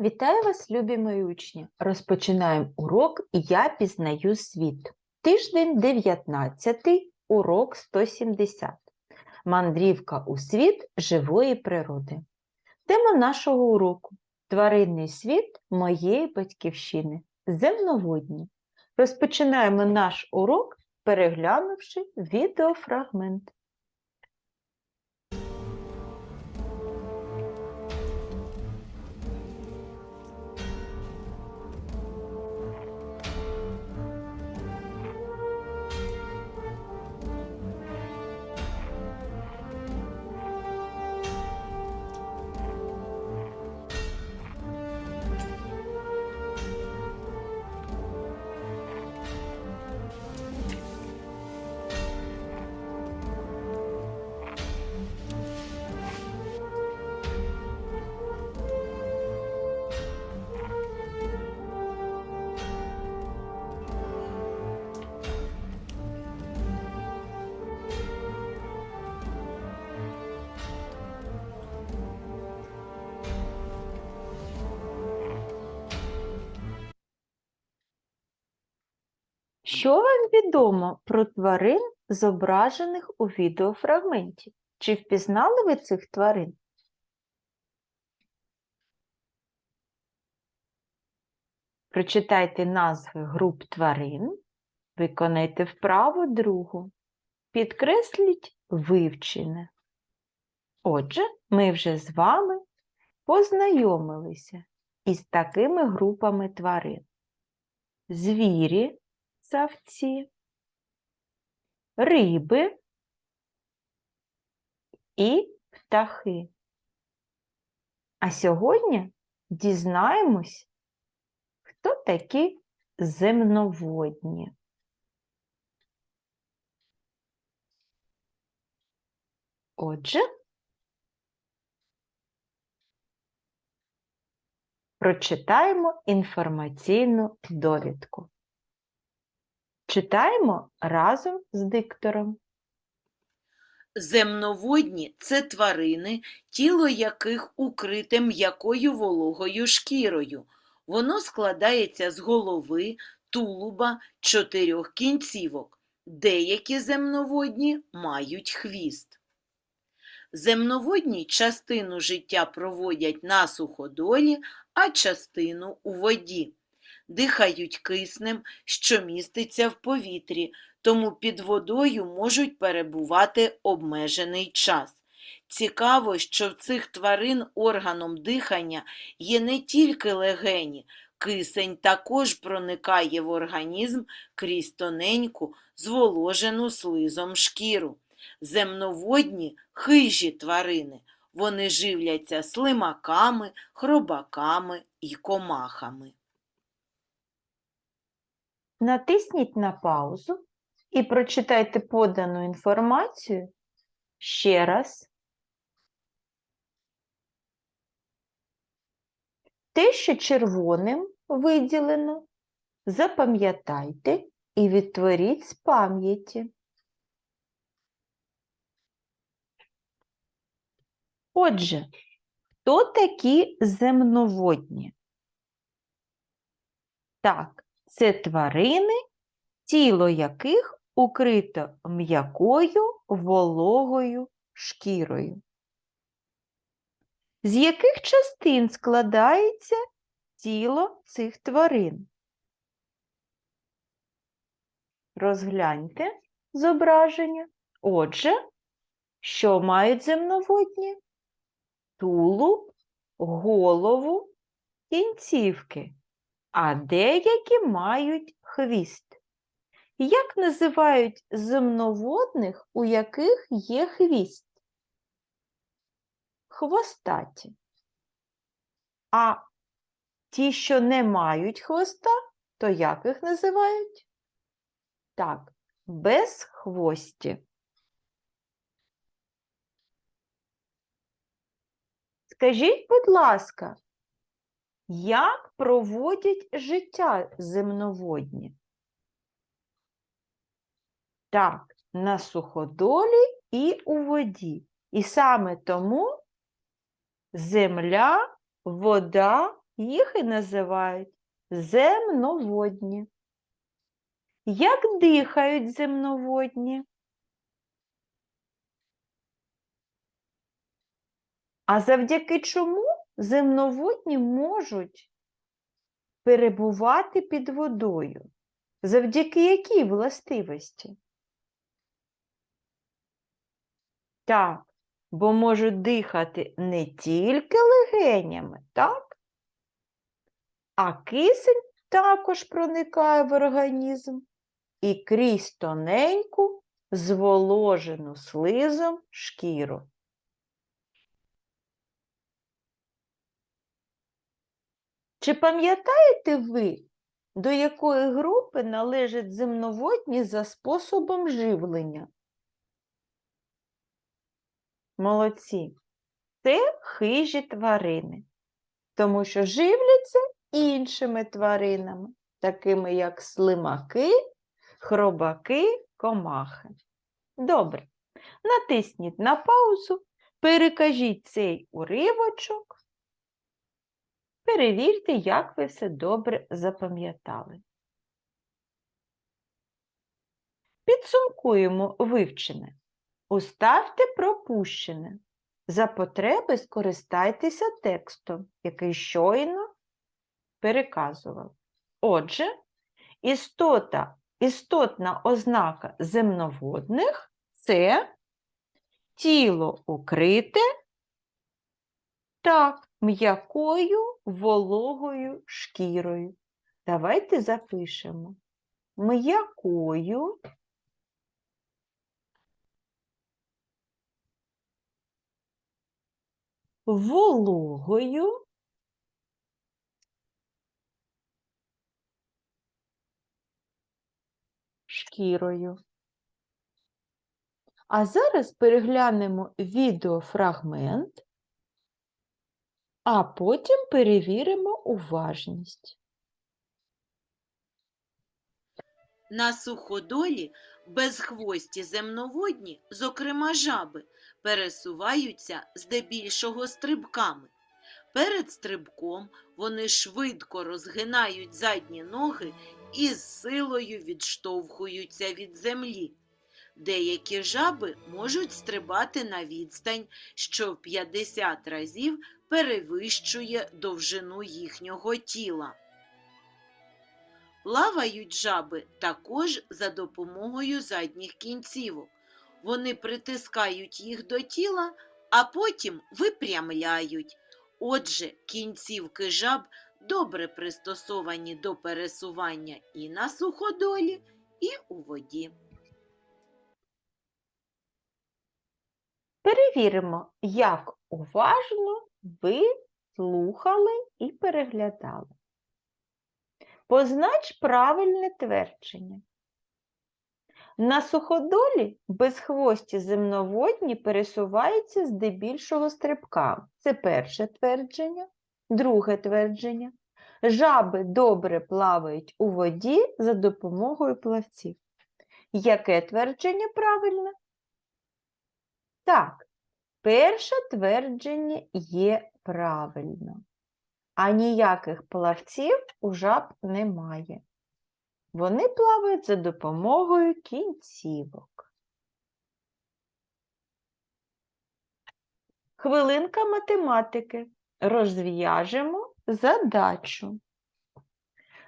Вітаю вас, любі мої учні! Розпочинаємо урок «Я пізнаю світ». Тиждень 19, урок 170. Мандрівка у світ живої природи. Тема нашого уроку Тваринний світ моєї батьківщини. Земноводні. Розпочинаємо наш урок, переглянувши відеофрагмент. Що вам відомо про тварин, зображених у відеофрагменті? Чи впізнали ви цих тварин? Прочитайте назви груп тварин, виконайте вправу другу. Підкресліть вивчене. Отже, ми вже з вами познайомилися із такими групами тварин. Звірі, савці, риби і птахи. А сьогодні дізнаємось, хто такі земноводні. Отже, прочитаємо інформаційну довідку. Читаємо разом з диктором. Земноводні це тварини, тіло яких укрите м'якою вологою шкірою. Воно складається з голови, тулуба, чотирьох кінцівок. Деякі земноводні мають хвіст. Земноводні частину життя проводять на суходолі, а частину у воді. Дихають киснем, що міститься в повітрі, тому під водою можуть перебувати обмежений час. Цікаво, що в цих тварин органом дихання є не тільки легені, кисень також проникає в організм крізь тоненьку, зволожену слизом шкіру. Земноводні хижі тварини. Вони живляться слимаками, хробаками і комахами. Натисніть на паузу і прочитайте подану інформацію ще раз. Те, що червоним виділено, запам'ятайте і відтворіть з пам'яті. Отже, хто такі земноводні? Так, це тварини, тіло яких укрито м'якою вологою шкірою. З яких частин складається тіло цих тварин? Розгляньте зображення. Отже, що мають земноводні? Тулуб, голову, кінцівки а деякі мають хвіст. Як називають земноводних, у яких є хвіст? Хвостаті. А ті, що не мають хвоста, то як їх називають? Так, безхвості. Скажіть, будь ласка, як проводять життя земноводні? Так, на суходолі і у воді. І саме тому земля, вода їх і називають земноводні. Як дихають земноводні? А завдяки чому земноводні можуть перебувати під водою? Завдяки якій властивості? Так, бо можуть дихати не тільки легенями, так? А кисень також проникає в організм і крізь тоненьку, зволожену слизом шкіру. Чи пам'ятаєте ви, до якої групи належать земноводні за способом живлення? Молодці. Це хижі тварини, тому що живляться іншими тваринами, такими як слимаки, хробаки, комахи. Добре. Натисніть на паузу, перекажіть цей уривочок, перевірте, як ви все добре запам'ятали. Підсумкуємо вивчене. Уставте пропущене. За потреби скористайтеся текстом, який щойно переказував. Отже, істота, істотна ознака земноводних це тіло укрите так, м'якою вологою шкірою. Давайте запишемо. М'якою вологою шкірою. А зараз переглянемо відеофрагмент, а потім перевіримо уважність. На суходолі безхвості земноводні, зокрема жаби, пересуваються здебільшого стрибками. Перед стрибком вони швидко розгинають задні ноги і з силою відштовхуються від землі. Деякі жаби можуть стрибати на відстань, що в 50 разів перевищує довжину їхнього тіла. Плавають жаби також за допомогою задніх кінцівок. Вони притискають їх до тіла, а потім випрямляють. Отже, кінцівки жаб добре пристосовані до пересування і на суходолі, і у воді. Перевіримо, як уважно ви слухали і переглядали. Познач правильне твердження. На суходолі безхвості земноводні пересуваються здебільшого стрибками. Це перше твердження. Друге твердження. Жаби добре плавають у воді за допомогою плавців. Яке твердження правильне? Так, перше твердження є правильно, а ніяких плавців у жаб немає. Вони плавають за допомогою кінцівок. Хвилинка математики. Розв'яжемо задачу.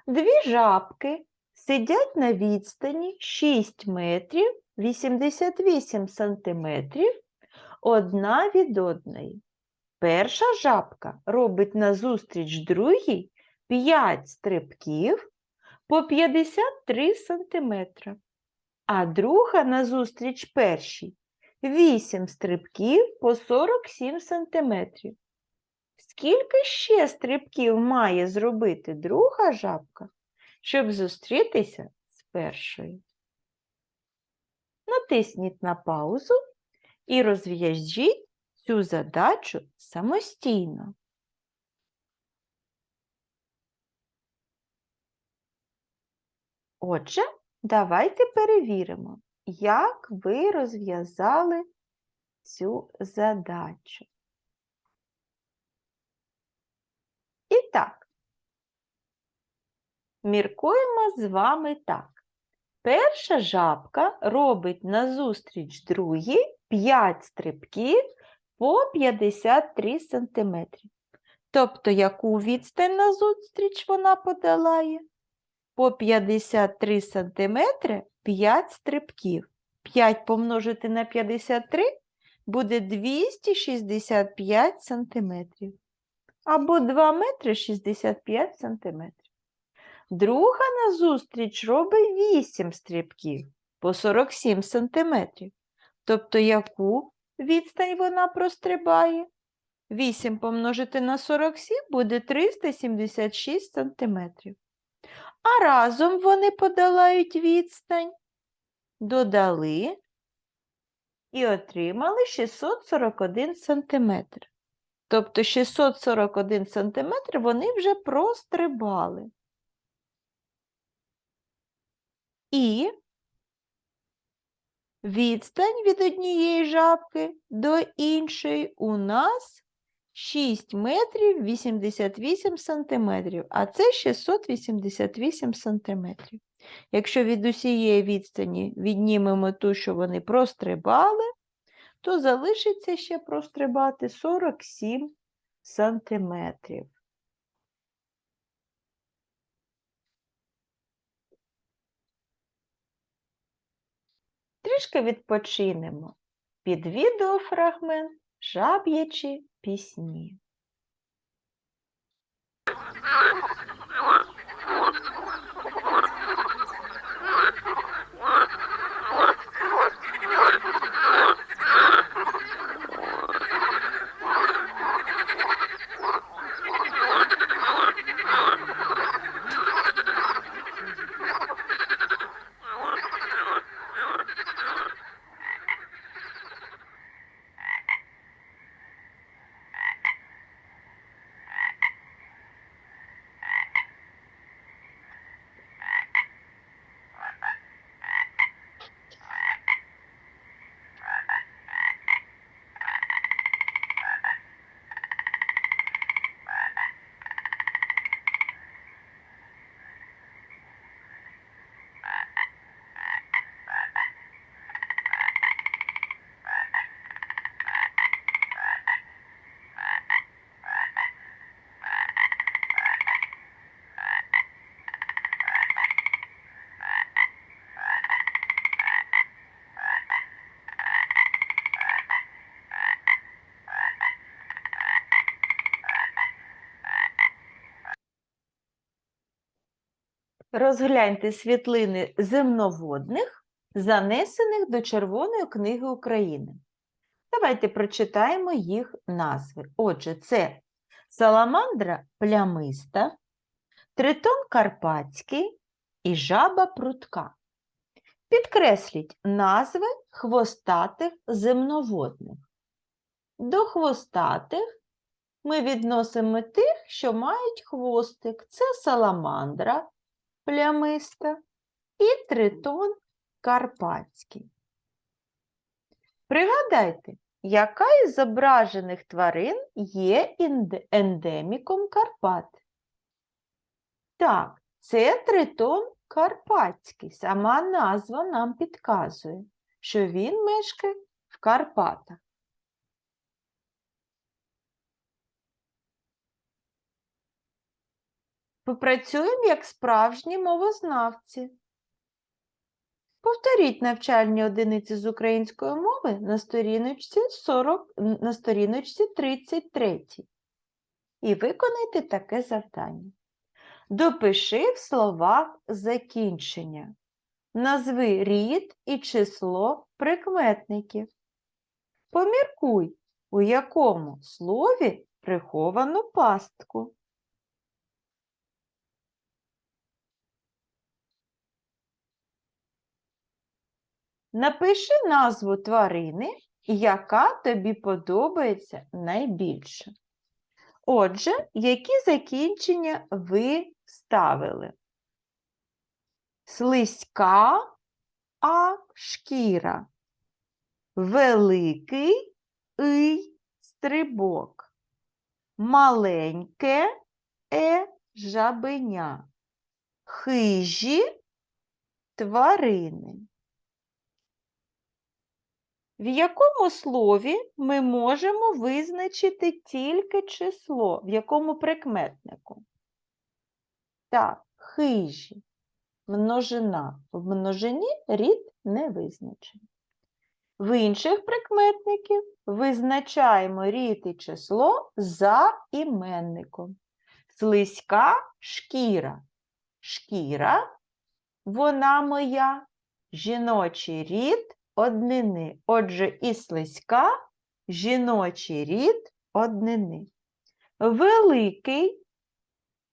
Дві жабки сидять на відстані 6 метрів 88 сантиметрів одна від одної. Перша жабка робить назустріч другій 5 стрибків по 53 сантиметра, а друга назустріч першій 8 стрибків по 47 сантиметрів. Скільки ще стрибків має зробити друга жабка, щоб зустрітися з першою? Натисніть на паузу і розв'яжіть цю задачу самостійно. Отже, давайте перевіримо, як ви розв'язали цю задачу. І так, Міркуємо з вами так. Перша жабка робить назустріч другій 5 стрибків по 53 см. Тобто, яку відстань назустріч вона подолає? По 53 см 5 стрибків. 5 помножити на 53 буде 265 см. Або 2 метри 65 сантиметрів. Друга назустріч робить 8 стрибків по 47 сантиметрів. Тобто яку відстань вона прострибає? 8 помножити на 47 буде 376 сантиметрів. А разом вони подолають відстань, додали і отримали 641 сантиметр. Тобто 641 сантиметр вони вже прострибали. І відстань від однієї жабки до іншої у нас 6 метрів 88 сантиметрів, а це 688 сантиметрів. Якщо від усієї відстані віднімемо ту, що вони прострибали, то залишиться ще прострибати 47 сантиметрів. Трішки відпочинемо під відеофрагмент Жаб'ячі пісні. Розгляньте світлини земноводних, занесених до Червоної книги України. Давайте прочитаємо їх назви. Отже, це саламандра плямиста, тритон карпатський і жаба прутка. Підкресліть назви хвостатих земноводних. До хвостатих ми відносимо тих, що мають хвостик. Це саламандра плямиста і тритон карпатський. Пригадайте, яка із зображених тварин є ендеміком Карпат? Так, це тритон карпатський. Сама назва нам підказує, що він мешкає в Карпатах. Попрацюємо як справжні мовознавці. Повторіть навчальні одиниці з української мови на сторіночці 40, на сторіночці 33 і виконайте таке завдання. Допиши в словах закінчення. Назви рід і число прикметників. Поміркуй, у якому слові приховано пастку. Напиши назву тварини, яка тобі подобається найбільше. Отже, які закінчення ви ставили? Слизька а шкіра. Великий ий стрибок. Маленьке е жабеня. хижі тварини. В якому слові ми можемо визначити тільки число, в якому прикметнику? Так, хижі. Множина. В множині рід не визначений. В інших прикметників визначаємо рід і число за іменником. Слизька шкіра. Шкіра, вона моя, жіночий рід однини. Отже, і слизька жіночий рід однини. Великий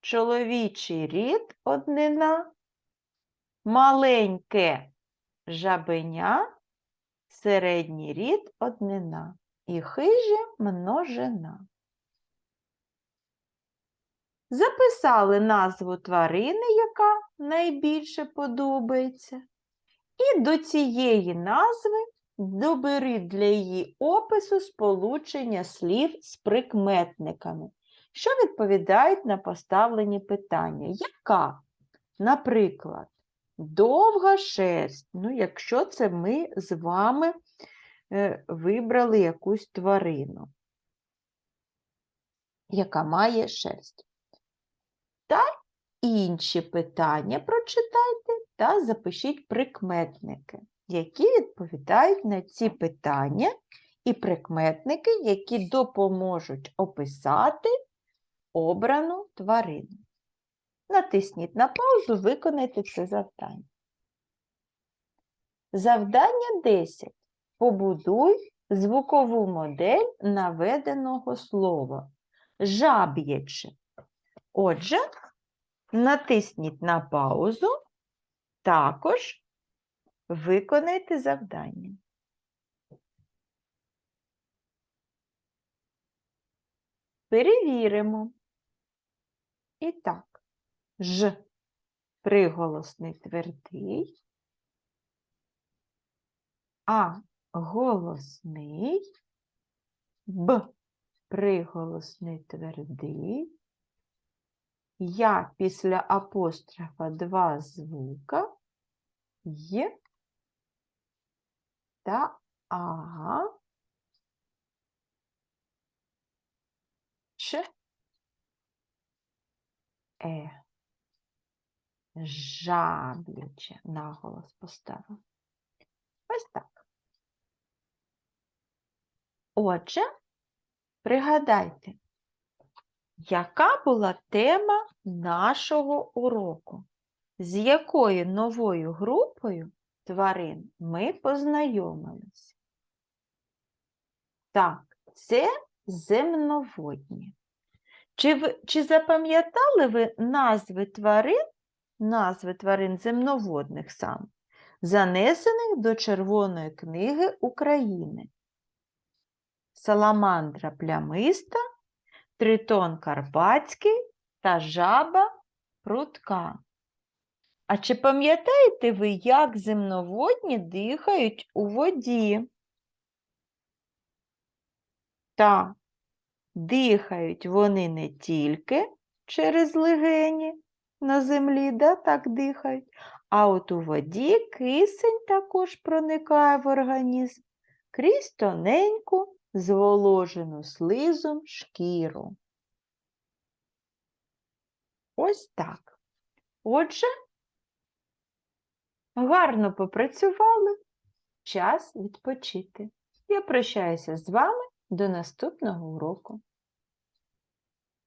чоловічий рід однина. Маленьке жабеня, середній рід однина. І хижа множина. Записали назву тварини, яка найбільше подобається. І до цієї назви доберіть для її опису сполучення слів з прикметниками, що відповідають на поставлені питання. Яка, наприклад, довга шерсть, ну, якщо це ми з вами е, вибрали якусь тварину, яка має шерсть. Та інші питання прочитайте та запишіть прикметники, які відповідають на ці питання, і прикметники, які допоможуть описати обрану тварину. Натисніть на паузу, виконайте це завдання. Завдання 10. Побудуй звукову модель наведеного слова. Жаб'яче. Отже, натисніть на паузу, також виконайте завдання. Перевіримо. І так, ж. Приголосний твердий, а. Голосний, б. Приголосний твердий, я після апострофа два звука Й та А. Ч. Е. Жабляче наголос поставив. Ось так. Отже, пригадайте, яка була тема нашого уроку? З якою новою групою тварин ми познайомилися? Так, це земноводні. Чи, чи запам'ятали ви назви тварин, назви тварин земноводних сам, занесених до Червоної книги України? Саламандра плямиста, тритон карпатський та жаба прутка. А чи пам'ятаєте ви, як земноводні дихають у воді? Так, дихають вони не тільки через легені на землі, да, так дихають, а от у воді кисень також проникає в організм крізь тоненьку зволожену слизом шкіру. Ось так. Отже, гарно попрацювали, час відпочити. Я прощаюся з вами до наступного уроку.